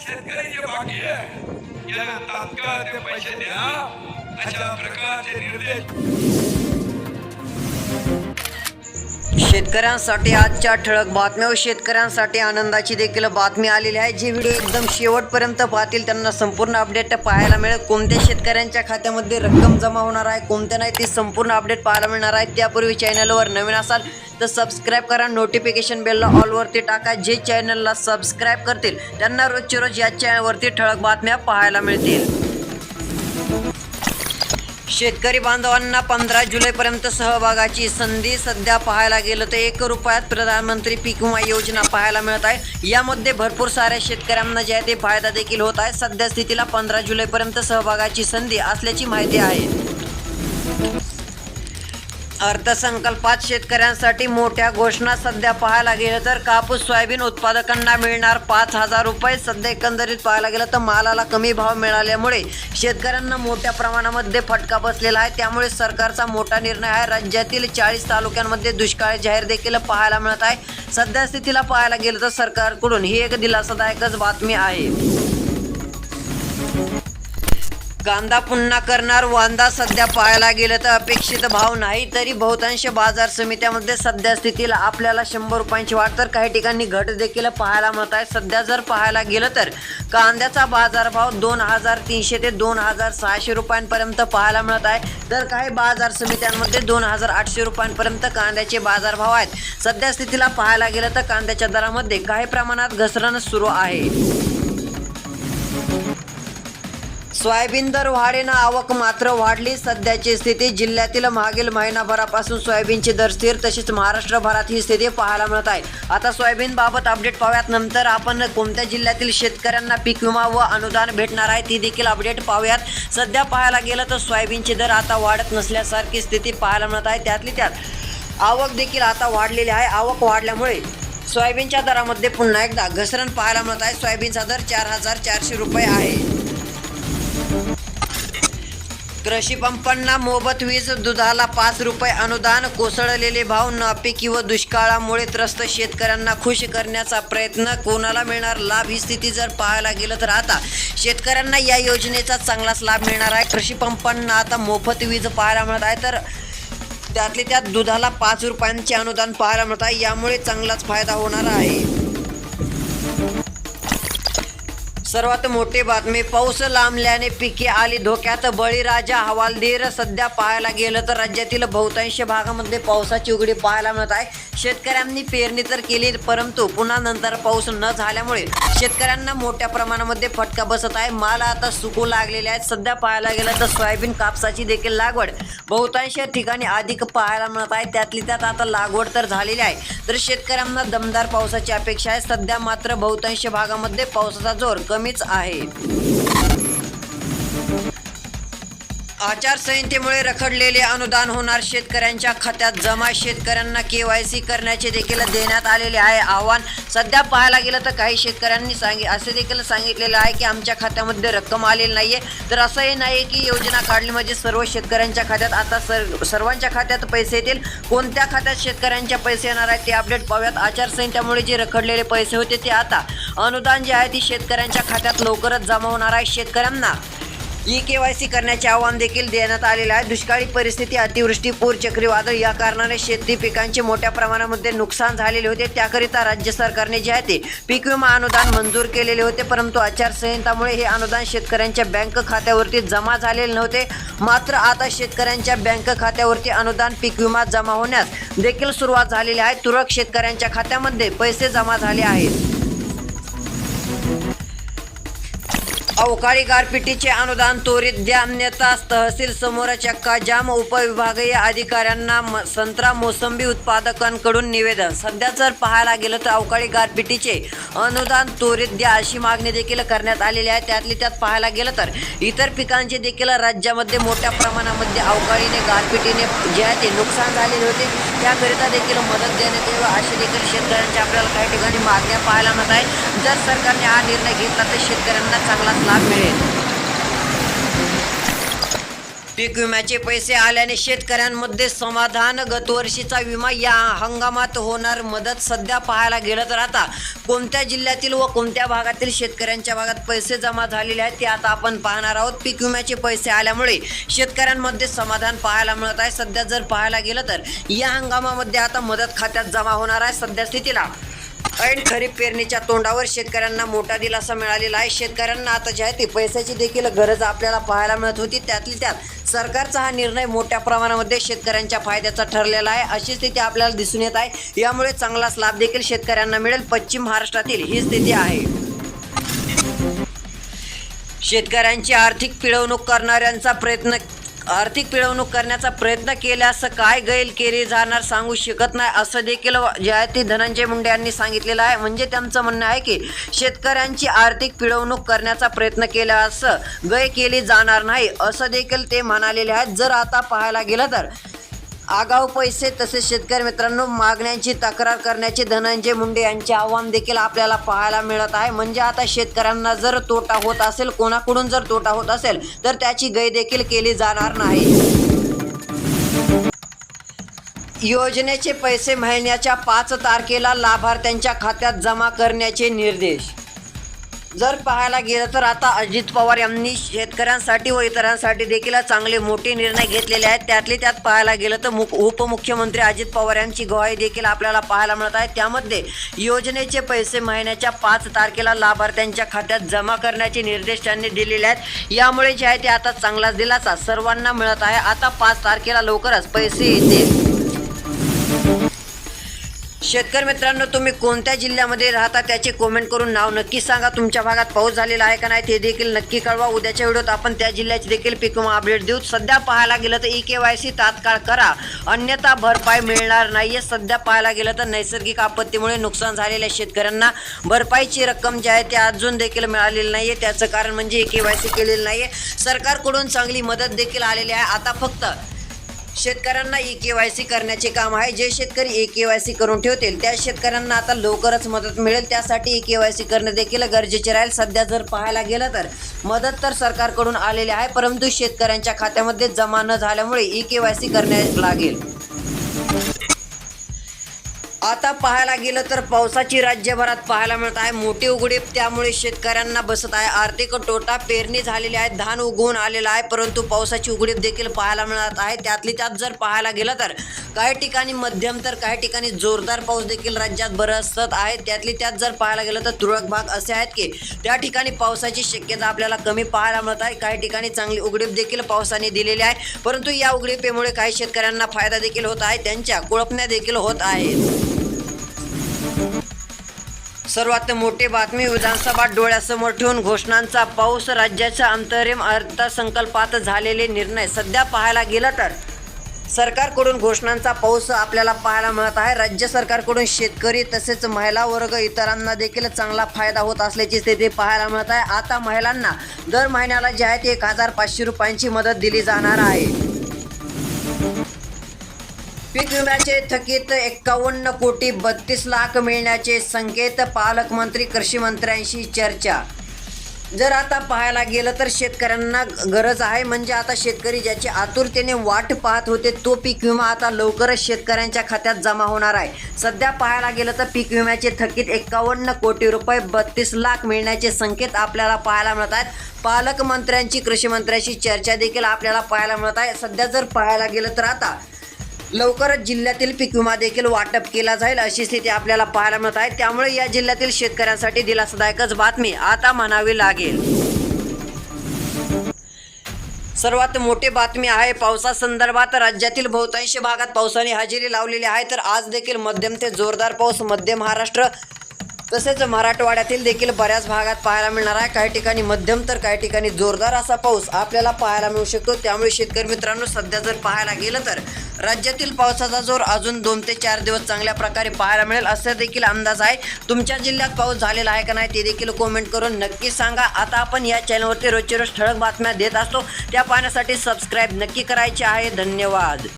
शेतकरी जे बाकी आहे. या तात्काळ ते पैसे द्या. अशा प्रकारचे निर्देश. शेतकऱ्यांसाठी आजच्या ठळक बातम्या व शेतकऱ्यांसाठी आनंदाची देखील बातमी आलेली आहे. जे व्हिडिओ एकदम शेवटपर्यंत पाहतील त्यांना संपूर्ण अपडेट पाहायला मिळेल. कोणत्या शेतकऱ्यांच्या खात्यामध्ये रक्कम जमा होणार आहे कोणत्या नाही ती संपूर्ण अपडेट पाहायला मिळणार आहे. त्यापूर्वी चॅनलवर नवीन असाल तर सबस्क्राईब करा. नोटिफिकेशन बेलला ऑलवरती टाका. जे चॅनलला सबस्क्राईब करतील त्यांना रोजच्या रोज या चॅनलवरती ठळक बातम्या पाहायला मिळतील. शेतकरी बांधवांना पंधरा जुलैपर्यंत सहभागाची संधी सध्या पाहायला गेलं तर एक रुपयात प्रधानमंत्री पीक विमा योजना पाहायला मिळत आहे. यामध्ये भरपूर साऱ्या शेतकऱ्यांना जे आहे ते फायदा देखील होत आहे. सध्या स्थितीला पंधरा जुलैपर्यंत सहभागाची संधी असल्याची माहिती आहे. अर्थसंकल्पात शेतकऱ्यांसाठी मोठ्या घोषणा सध्या पाहायला गेलं तर कापूस सोयाबीन उत्पादकांना मिळणार पाच हजार रुपये. सध्या एकंदरीत पाहायला गेलं तर मालाला कमी भाव मिळाल्यामुळे शेतकऱ्यांना मोठ्या प्रमाणामध्ये फटका बसलेला आहे. त्यामुळे सरकारचा मोठा निर्णय आहे. राज्यातील चाळीस तालुक्यांमध्ये दुष्काळ जाहीर देखील पाहायला मिळत आहे. सध्या स्थितीला पाहायला गेलं तर सरकारकडून ही एक दिलासादायकच बातमी आहे. कांदा पुन्हा करणार वांदा सध्या पाहायला गेलं तर अपेक्षित भाव नाही. तरी बहुतांश बाजार समित्यामध्ये सध्या स्थितीला आपल्याला शंभर रुपयांची वाट तर काही ठिकाणी घट देखील पाहायला मिळत आहे. सध्या जर पाहायला गेलं तर कांद्याचा बाजारभाव दोन हजार तीनशे ते दोन हजार सहाशे रुपयांपर्यंत पाहायला मिळत आहे. तर काही बाजार समित्यांमध्ये दोन हजार आठशे रुपयांपर्यंत कांद्याचे बाजारभाव आहेत. सध्या स्थितीला पाहायला गेलं तर कांद्याच्या दरामध्ये काही प्रमाणात घसरण सुरू आहे. सोयाबीन दर वाढेनं आवक मात्र वाढली. सध्याची स्थिती जिल्ह्यातील मागील महिनाभरापासून सोयाबीनचे दर स्थिर तसेच महाराष्ट्रभरात ही स्थिती पाहायला मिळत आहे. आता सोयाबीन बाबत अपडेट पाहूयात. नंतर आपण कोणत्या जिल्ह्यातील शेतकऱ्यांना पीक विमा व अनुदान भेटणार आहे ती देखील अपडेट पाहूयात. सध्या पाहायला गेलं तर सोयाबीनचे दर आता वाढत नसल्यासारखी स्थिती पाहायला मिळत आहे. त्यातली त्यात आवक देखील आता वाढलेली आहे. आवक वाढल्यामुळे सोयाबीनच्या दरामध्ये पुन्हा एकदा घसरण पाहायला मिळत आहे. सोयाबीनचा दर चार हजार चारशे रुपये आहे. कृषी पंपांना मोफत वीज दुधाला पाच रुपये अनुदान कोसळलेले भाव नापिकी व दुष्काळामुळे त्रस्त शेतकऱ्यांना खुश करण्याचा प्रयत्न कोणाला मिळणार लाभ? ही स्थिती जर पाहायला गेलं तर आता शेतकऱ्यांना या योजनेचा चांगलाच लाभ मिळणार आहे. कृषी पंपांना आता मोफत वीज पाहायला मिळत आहे. तर त्यातले त्यात दुधाला पाच रुपयांचे अनुदान पाहायला मिळत आहे. यामुळे चांगलाच फायदा होणार आहे. सर्वात मोठी बातमी पाऊस लांबल्याने पिके आली धोक्यात बळीराजा हवालदीर सध्या पाहायला गेलं तर राज्यातील बहुतांश भागामध्ये पावसाची उघडी पाहायला मिळत आहे. शेतकऱ्यांनी पेरणी तर केली परंतु पुन्हा नंतर पाऊस न झाल्यामुळे शेतकऱ्यांना मोठ्या प्रमाणामध्ये फटका बसत आहे. माल आता सुकू लागलेले आहेत. सध्या पाहायला गेलं तर सोयाबीन कापसाची देखील लागवड बहुतांश ठिकाणी अधिक पाहायला मिळत आहे. त्यातली त्यात आता लागवड तर झालेली आहे. तर शेतकऱ्यांना दमदार पावसाची अपेक्षा आहे. सध्या मात्र बहुतांश भागामध्ये पावसाचा जोर कमीच आहे आचारसंहितेमुळे रखडलेले अनुदान होणार शेतकऱ्यांच्या खात्यात. जमा शेतकऱ्यांना के वाय सी करण्याचे देखील देण्यात आलेले आहे आव्हान. सध्या पाहायला गेलं तर काही शेतकऱ्यांनी सांगे असे देखील सांगितलेलं आहे की आमच्या खात्यामध्ये रक्कम आलेली नाही आहे तर असंही नाही की योजना काढली म्हणजे सर्व शेतकऱ्यांच्या खात्यात. आता सर सर्वांच्या खात्यात पैसे येतील. कोणत्या खात्यात शेतकऱ्यांच्या पैसे येणार आहेत ते अपडेट पाहूयात. आचारसंहितेमुळे जे रखडलेले पैसे होते ते आता. अनुदान जे आहे ती शेतकऱ्यांच्या खात्यात लवकरच जमा होणार आहे. शेतकऱ्यांना ई के वाय सी करण्याचे आव्हान देखील देण्यात आलेले आहे. दुष्काळी परिस्थिती अतिवृष्टी पूर चक्रीवादळ या कारणाने शेती पिकांचे मोठ्या प्रमाणामध्ये नुकसान झालेले होते. त्याकरिता राज्य सरकारने जे आहे ते पीक विमा अनुदान मंजूर केलेले होते परंतु आचारसंहितामुळे हे अनुदान शेतकऱ्यांच्या बँक खात्यावरती जमा झालेले नव्हते. मात्र आता शेतकऱ्यांच्या बँक खात्यावरती अनुदान पीक विमा जमा होण्यास देखील सुरुवात झालेली आहे. तुरळक शेतकऱ्यांच्या खात्यामध्ये पैसे जमा झाले आहेत. अवकाळी गारपिटीचे अनुदान त्वरित द्या. अन्यथा तहसील समोर चक्का जाम उपविभागीय अधिकाऱ्यांना म- संत्रा मोसंबी उत्पादकांकडून निवेदन. सध्या जर पाहायला गेलं तर अवकाळी गारपिटीचे अनुदान त्वरित द्या अशी मागणी देखील करण्यात आलेली आहे. त्यातली त्यात पाहायला गेलं तर इतर पिकांचे देखील राज्यामध्ये मोठ्या प्रमाणामध्ये अवकाळीने गारपिटीने जे आहे ते नुकसान झालेले होते. त्याकरिता देखील मदत देण्यात यावं अशी देखील शेतकऱ्यांच्या आपल्याला काही ठिकाणी मागण्या पाहायला मिळत आहे जर सरकारने हा निर्णय घेतला तर शेतकऱ्यांना चांगला लाभ मिळेल. पीक विम्याचे पैसे आल्याने शेतकऱ्यांमध्ये समाधान. गतवर्षीचा विमा या हंगामात होणार मदत. सध्या पाहायला गेलं तर आता कोणत्या जिल्ह्यातील व कोणत्या भागातील शेतकऱ्यांच्या भागात पैसे जमा झालेले आहेत ते आता आपण पाहणार आहोत. पीक विम्याचे पैसे आल्यामुळे शेतकऱ्यांमध्ये समाधान पाहायला मिळत आहे. सध्या जर पाहायला गेलं तर या हंगामामध्ये आता मदत खात्यात जमा होणार आहे. सध्या स्थितीला ऐन खरीप पेरणीच्या तोंडावर शेतकऱ्यांना मोठा दिलासा मिळालेला आहे. शेतकऱ्यांना आता जे आहे ते पैशाची देखील गरज आपल्याला पाहायला मिळत होती. त्यातली त्यात सरकारचा हा निर्णय मोठ्या प्रमाणामध्ये शेतकऱ्यांच्या फायद्याचा ठरलेला आहे. अशी स्थिती आपल्याला दिसून येत आहे. यामुळे चांगलाच लाभ देखील शेतकऱ्यांना मिळेल. पश्चिम महाराष्ट्रातील ही स्थिती आहे. शेतकऱ्यांची आर्थिक पिळवणूक करणाऱ्यांचा प्रयत्न आर्थिक पिळवणूक करण्याचा प्रयत्न केल्यास काय गैल केली जाणार सांगू शकत नाही असं देखील जे आहे ते धनंजय मुंडे यांनी सांगितलेलं आहे. म्हणजे त्यांचं म्हणणं आहे की शेतकऱ्यांची आर्थिक पिळवणूक करण्याचा प्रयत्न केल्यास गय केली जाणार नाही असं देखील ते म्हणालेले आहेत. जर आता पाहायला गेलं तर आगाऊ पैसे तसेच शेतकरी मित्रांनो मागण्यांची तक्रार करण्याचे धनंजय मुंडे यांचे आव्हान देखील आपल्याला पाहायला मिळत आहे. म्हणजे आता शेतकऱ्यांना जर तोटा होत असेल कोणाकडून जर तोटा होत असेल तर त्याची गय देखील केली जाणार नाही. योजनेचे पैसे महिन्याच्या पाच तारखेला लाभार्थ्यांच्या खात्यात जमा करण्याचे निर्देश. जर पाहायला गेलं तर आता अजित पवार यांनी शेतकऱ्यांसाठी व इतरांसाठी देखील चांगले मोठे निर्णय घेतलेले आहेत. त्यातले त्यात पाहायला गेलं तर मुख उपमुख्यमंत्री अजित पवार यांची ग्वाही देखील आपल्याला पाहायला मिळत आहे. त्यामध्ये योजनेचे पैसे महिन्याच्या पाच तारखेला लाभार्थ्यांच्या खात्यात जमा करण्याचे निर्देश त्यांनी दिलेले आहेत. यामुळे जे आहे ते आता चांगलाच दिलासा सर्वांना मिळत आहे. आता पाच तारखेला लवकरच पैसे येतील. शेतकरी मित्रांनो तुम्ही कोणत्या जिल्ह्यामध्ये राहता त्याचे कमेंट करून नाव नक्की सांगा. तुमच्या भागात पाऊस झालेला आहे का नाही ते देखील नक्की कळवा. उद्याच्या व्हिडिओत आपण त्या जिल्ह्याची देखील पीक विमा अपडेट देऊ. सध्या पाहायला गेलं तर ई के वाय सी तात्काळ करा. अन्यथा भरपाई मिळणार नाहीये. सध्या पाहायला गेलं तर नैसर्गिक आपत्तीमुळे नुकसान झालेल्या शेतकऱ्यांना भरपाईची रक्कम जी आहे ती अजून देखील मिळालेली नाहीये. त्याचं कारण म्हणजे ई के वाय सी केलेलं नाहीये. सरकारकडून चांगली मदत देखील आलेली आहे. आता फक्त शेतकऱ्यांना ई के वाय सी करण्याचे काम आहे. जे शेतकरी ई के वाय सी करून ठेवतील त्या शेतकऱ्यांना आता लवकरच मदत मिळेल. त्यासाठी ई के वाय सी करणे देखील गरजेचे राहील. सध्या जर पाहायला गेलं तर मदत तर सरकारकडून आलेली आहे परंतु शेतकऱ्यांच्या खात्यामध्ये जमा न झाल्यामुळे ई के वाय सी करण्यास लागेल. आता पाहायला गेलं तर पावसाची राज्यभरात पाहायला मिळत आहे. मोठी उघडीप त्यामुळे शेतकऱ्यांना बसत आहे. आर्थिक तोटा पेरणी झालेली आहे. धान उगवून आलेला आहे. परंतु पावसाची उघडीप देखील पाहायला मिळत आहे. त्यातली त्यात जर पाहायला गेलं तर काही ठिकाणी मध्यम तर काही ठिकाणी जोरदार पाऊस देखील राज्यात बरसत आहे. त्यातली त्यात जर पाहायला गेलं तर तुरळक भाग असे आहेत की त्या ठिकाणी पावसाची शक्यता आपल्याला कमी पाहायला मिळत आहे. काही ठिकाणी चांगली उघडीप देखील पावसाने दिलेली आहे. परंतु या उघडीपेमुळे काही शेतकऱ्यांना फायदा देखील होत आहे. त्यांच्या कुळपण्या देखील होत आहेत. सर्वात मोठी बातमी विधानसभा डोळ्यासमोर ठेवून घोषणांचा पाऊस राज्याच्या अंतरिम अर्थसंकल्पात झालेले निर्णय सध्या पाहायला गेलं तर? सरकारकडून घोषणांचा पाऊस आपल्याला पाहायला मिळत आहे. राज्य सरकारकडून शेतकरी तसेच महिला वर्ग इतरांना देखील चांगला फायदा होत असल्याची स्थिती पाहायला मिळत आहे. आता महिलांना दर महिन्याला जे आहे ते एक हजार पाचशे रुपयांची मदत दिली जाणार आहे. पीक विम्याचे थकीत एक्कावन्न कोटी बत्तीस लाख मिळण्याचे संकेत पालकमंत्री कृषी मंत्र्यांशी चर्चा. जर आता पाहायला गेलं तर शेतकऱ्यांना गरज आहे. म्हणजे आता शेतकरी ज्याची आतुरतेने वाट पाहत होते तो पीक विमा आता लवकरच शेतकऱ्यांच्या खात्यात जमा होणार आहे. सध्या पाहायला गेलं तर पीक विम्याचे थकीत एक्कावन्न कोटी रुपये बत्तीस लाख मिळण्याचे संकेत आपल्याला पाहायला मिळत आहेत. पालकमंत्र्यांची कृषी मंत्र्यांशी चर्चा देखील आपल्याला पाहायला मिळत आहे. सध्या जर पाहायला गेलं तर आता लवकरच जिल्ह्यातील पीक विमा देखील वाटप केला जाईल अशी स्थिती आपल्याला पाहायला मिळत आहे. त्यामुळे या जिल्ह्यातील शेतकऱ्यांसाठी दिलासादायकच बातमी आता म्हणावी लागेल. सर्वात मोठी बातमी आहे पावसासंदर्भात राज्यातील बहुतांश भागात पावसाने हजेरी लावलेली आहे. तर आज देखील मध्यम ते जोरदार पाऊस मध्य महाराष्ट्र तसेच मराठवाड्यातील देखील बऱ्याच भागात पाहायला मिळणार आहे. काही ठिकाणी मध्यम तर काही ठिकाणी जोरदार असा पाऊस आपल्याला पाहायला मिळू शकतो. त्यामुळे शेतकरी मित्रांनो सध्या जर पाहायला गेलं तर राज्यातील पावसाचा जोर अजून दोन ते चार दिवस चांगल्या प्रकारे पाहायला मिळेल असं देखील अंदाज आहे. तुमच्या जिल्ह्यात पाऊस झालेला आहे का नाही ते देखील कॉमेंट करून नक्की सांगा. आता आपण या चॅनलवरती रोजचे रोज ठळक बातम्या देत असतो. त्या पाहण्यासाठी सबस्क्राईब नक्की करायचे आहे. धन्यवाद.